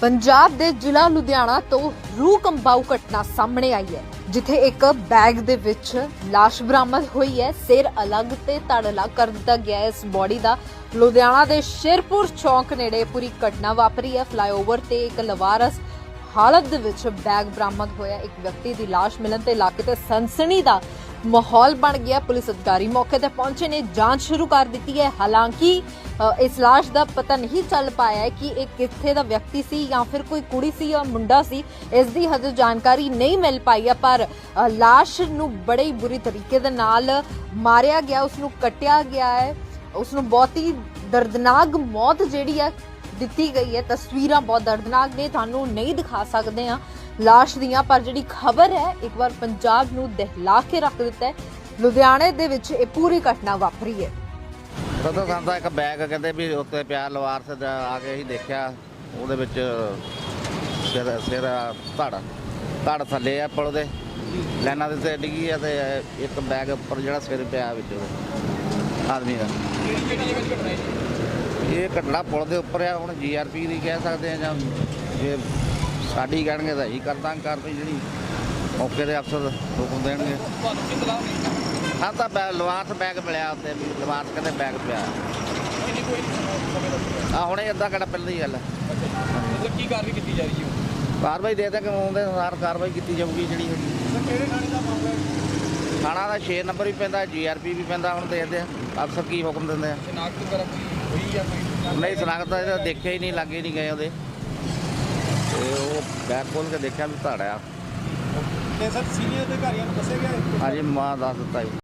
ਪੰਜਾਬ ਦੇ ਜ਼ਿਲ੍ਹਾ ਲੁਧਿਆਣਾ ਤੋਂ ਰੂਹ ਕੰਬਾਊ ਘਟਨਾ ਸਾਹਮਣੇ ਆਈ ਹੈ, ਜਿੱਥੇ ਇੱਕ ਬੈਗ ਦੇ ਵਿੱਚ ਲਾਸ਼ ਬਰਾਮਦ ਹੋਈ ਹੈ। ਸਿਰ ਅਲੱਗ ਤੇ ਧੜ ਅਲੱਗ ਕਰ ਦਿੱਤਾ ਗਿਆ ਹੈ। ਇਸ ਬੋਡੀ ਦਾ ਲੁਧਿਆਣਾ ਦੇ ਸ਼ੇਰਪੁਰ ਚੌਂਕ ਨੇੜੇ ਪੂਰੀ ਘਟਨਾ ਵਾਪਰੀ ਹੈ। ਫਲਾਈਓਵਰ ਤੇ ਇੱਕ ਲਵਾਰਸ ਹਾਲਤ ਦੇ ਵਿੱਚ ਬੈਗ ਬਰਾਮਦ ਹੋਇਆ। ਇੱਕ ਵਿਅਕਤੀ ਦੀ ਲਾਸ਼ ਮਿਲਣ ਤੇ ਇਲਾਕੇ ਤੇ ਸਨਸਨੀ ਦਾ ਮਾਹੌਲ ਬਣ ਗਿਆ। ਪੁਲਿਸ ਅਧਿਕਾਰੀ ਮੌਕੇ ਤੇ ਪਹੁੰਚੇ ਨੇ। ਜਾਂਚ ਸ਼ੁਰੂ ਕਰ ਦਿੱਤੀ ਹੈ। ਹਾਲਾਂਕਿ ਇਸ ਲਾਸ਼ ਦਾ ਪਤਾ ਨਹੀਂ ਚੱਲ ਪਾਇਆ ਕਿ ਇਹ ਕਿੱਥੇ ਦਾ ਵਿਅਕਤੀ ਸੀ ਜਾਂ ਫਿਰ ਕੋਈ ਕੁੜੀ ਸੀ ਜਾਂ ਮੁੰਡਾ ਸੀ। ਇਸ ਦੀ ਹਜੇ ਜਾਣਕਾਰੀ ਨਹੀਂ ਮਿਲ ਪਾਈ ਹੈ ਪਰ ਅ, ਲਾਸ਼ ਨੂੰ ਬੜੇ ਹੀ ਬੁਰੀ ਤਰੀਕੇ ਦੇ ਨਾਲ ਮਾਰਿਆ ਗਿਆ ਉਸ ਨੂੰ ਕੱਟਿਆ ਗਿਆ ਹੈ। ਉਸ ਨੂੰ ਬਹੁਤ ਹੀ ਦਰਦਨਾਕ ਮੌਤ ਜਿਹੜੀ ਹੈ ਦਿੱਤੀ ਗਈ ਹੈ। ਤਸਵੀਰਾਂ ਬਹੁਤ ਦਰਦਨਾਕ ਨੇ ਤੁਹਾਨੂੰ ਨਹੀਂ ਦਿਖਾ ਸਕਦੇ ਆ ਲਾਸ਼ ਦੀਆਂ ਪਰ ਜਿਹੜੀ ਖਬਰ ਹੈ ਇੱਕ ਵਾਰ ਪੰਜਾਬ ਨੂੰ ਦਹਿਲਾ ਕੇ ਰੱਖ ਦਿੱਤਾ ਹੈ। ਲੁਧਿਆਣੇ ਦੇ ਵਿੱਚ ਇਹ ਪੂਰੀ ਘਟਨਾ ਵਾਪਰੀ ਹੈ। ਕਦੋਂ ਸਾਨੂੰ ਇੱਕ ਬੈਗ ਕਹਿੰਦੇ ਵੀ ਉੱਤੇ ਪਿਆ ਲਵਾਰਸ ਦਾ, ਆ ਕੇ ਅਸੀਂ ਦੇਖਿਆ, ਉਹਦੇ ਵਿੱਚ ਸਿਰ ਸਿਰ ਧੜ ਧੜ ਥੱਲੇ ਆ ਪੁਲ ਦੇ, ਲਾਈਨਾਂ ਦੇ ਤੇ ਡਿੱਗੀ ਆ ਤੇ ਇੱਕ ਬੈਗ ਉੱਪਰ ਜਿਹੜਾ ਸਿਰ ਪਿਆ ਵਿੱਚ ਉਹਦੇ ਆਦਮੀ ਦਾ। ਇਹ ਘਟਨਾ ਪੁਲ ਦੇ ਉੱਪਰ ਆ, ਹੁਣ ਜੀਆਰਪੀ ਦੀ ਕਹਿ ਸਕਦੇ ਆ ਜਾਂ ਜੇ ਸਾਡੀ ਕਹਿਣਗੇ ਤਾਂ ਇਹੀ ਕਰਦਾਂ ਕਾਰਵਾਈ ਜਿਹੜੀ, ਮੌਕੇ ਦੇ ਅਫਸਰ ਹੁਕਮ ਦੇਣਗੇ। ਹਾਂ ਤਾਂ ਬੈ- ਲਵਾਰਸ ਬੈਗ ਮਿਲਿਆ ਉੱਤੇ ਵੀ ਲਵਾਰਸ ਕਹਿੰਦੇ ਬੈਗ ਪਿਆ। ਆ ਹੁਣੇ ਅੱਧਾ ਘੰਟਾ ਪਹਿਲਾਂ ਦੀ ਗੱਲ ਹੈ। ਮਤਲਬ ਕੀ ਕਾਰਵਾਈ ਕੀਤੀ ਜਾ ਰਹੀ ਹੈ? ਕਾਰਵਾਈ ਦੇ ਦੇ ਕਾਨੂੰਨ ਦੇ ਅਨੁਸਾਰ ਕਾਰਵਾਈ ਕੀਤੀ ਜਾਊਗੀ ਜਿਹੜੀ ਹੈਗੀ ਸਰ ਕਿਹੜੇ ਥਾਣੇ ਦਾ ਮਾਮਲਾ ਹੈ? ਥਾਣਾ ਦਾ 6 ਨੰਬਰ ਵੀ ਪੈਂਦਾ ਜੀਆਰਪੀ ਵੀ ਪੈਂਦਾ ਹੁਣ ਦੇਖਦੇ ਆ ਅਫਸਰ ਕੀ ਹੁਕਮ ਦਿੰਦੇ ਆ। ਸ਼ਨਾਖਤ ਵਗੈਰਾ ਕੋਈ ਹੋਈ ਜਾਂ ਕੋਈ ਨਹੀਂ ਸਨਾਖਤ ਤਾਂ ਇਹਦਾ ਦੇਖਿਆ ਹੀ ਨਹੀਂ ਲੱਗੇ ਨਹੀਂ ਗਏ ਉਹਦੇ। ਤੇ ਉਹ ਬੈਗ ਖੋਲ ਕੇ ਦੇਖਿਆ ਵੀ ਧੜ ਆ ਤੇ ਸਰ ਸੀਨੀਅਰ ਅਧਿਕਾਰੀਆਂ ਨੂੰ ਦੱਸਿਆ ਗਿਆ ਹੈ? ਹਾਂਜੀ ਮਾਂ ਦੱਸ ਦਿੱਤਾ ਜੀ।